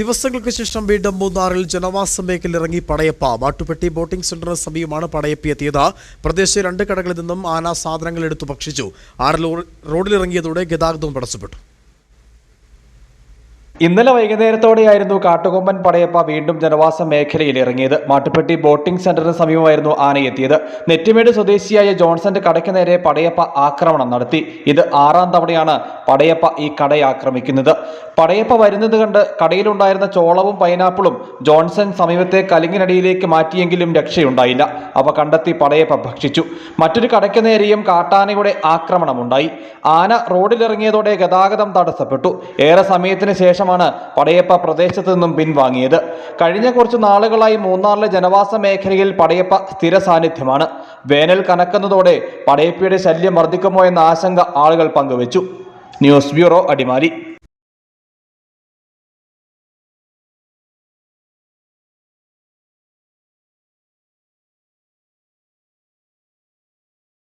ദിവസങ്ങൾക്ക് ശേഷം വീണ്ടും മൂന്നാറിൽ ജനവാസ മേഖലയിൽ ഇറങ്ങി പടയപ്പ. മാട്ടുപെട്ടി ബോട്ടിംഗ് സെന്ററിന് സമീപമാണ് പടയപ്പി എത്തിയത്. പ്രദേശത്തെ രണ്ട് കടകളിൽ നിന്നും ആന സാധനങ്ങൾ എടുത്തു ഭക്ഷിച്ചു. ആറിൽ റോഡിലിറങ്ങിയതോടെ ഗതാഗതവും തടസ്സപ്പെട്ടു. ഇന്നലെ വൈകുന്നേരത്തോടെയായിരുന്നു കാട്ടുകൊമ്പൻ പടയപ്പ വീണ്ടും ജനവാസ മേഖലയിൽ ഇറങ്ങിയത്. മാട്ടുപ്പെട്ടി ബോട്ടിംഗ് സെന്ററിന് സമീപമായിരുന്നു ആനയെത്തിയത് നെറ്റിമേട് സ്വദേശിയായ ജോൺസന്റെ കടയ്ക്ക് നേരെ പടയപ്പ ആക്രമണം നടത്തി. ഇത് ആറാം തവണയാണ് പടയപ്പ ഈ കടയെ ആക്രമിക്കുന്നത്. പടയപ്പ വരുന്നത് കണ്ട് കടയിലുണ്ടായിരുന്ന ചോളവും പൈനാപ്പിളും ജോൺസൺ സമീപത്തെ കലിങ്ങിനടിയിലേക്ക് മാറ്റിയെങ്കിലും രക്ഷയുണ്ടായില്ല. അവ കണ്ടെത്തി പടയപ്പ ഭക്ഷിച്ചു. മറ്റൊരു കടയ്ക്ക് നേരെയും കാട്ടാനയുടെ ആക്രമണമുണ്ടായി. ആന റോഡിലിറങ്ങിയതോടെ ഗതാഗതം തടസ്സപ്പെട്ടു. ഏറെ സമയത്തിന് ശേഷമാണ് പടയപ്പ പ്രദേശത്ത് നിന്നും പിൻവാങ്ങിയത്. കഴിഞ്ഞ കുറച്ച് നാളുകളായി മൂന്നാറിലെ ജനവാസ മേഖലയിൽ പടയപ്പ സ്ഥിര സാന്നിധ്യമാണ്. വേനൽ കനക്കുന്നതോടെ പടയപ്പയുടെ ശല്യം വർദ്ധിക്കുമോ എന്ന ആശങ്ക ആളുകൾ പങ്കുവച്ചു. News bureau Adimali.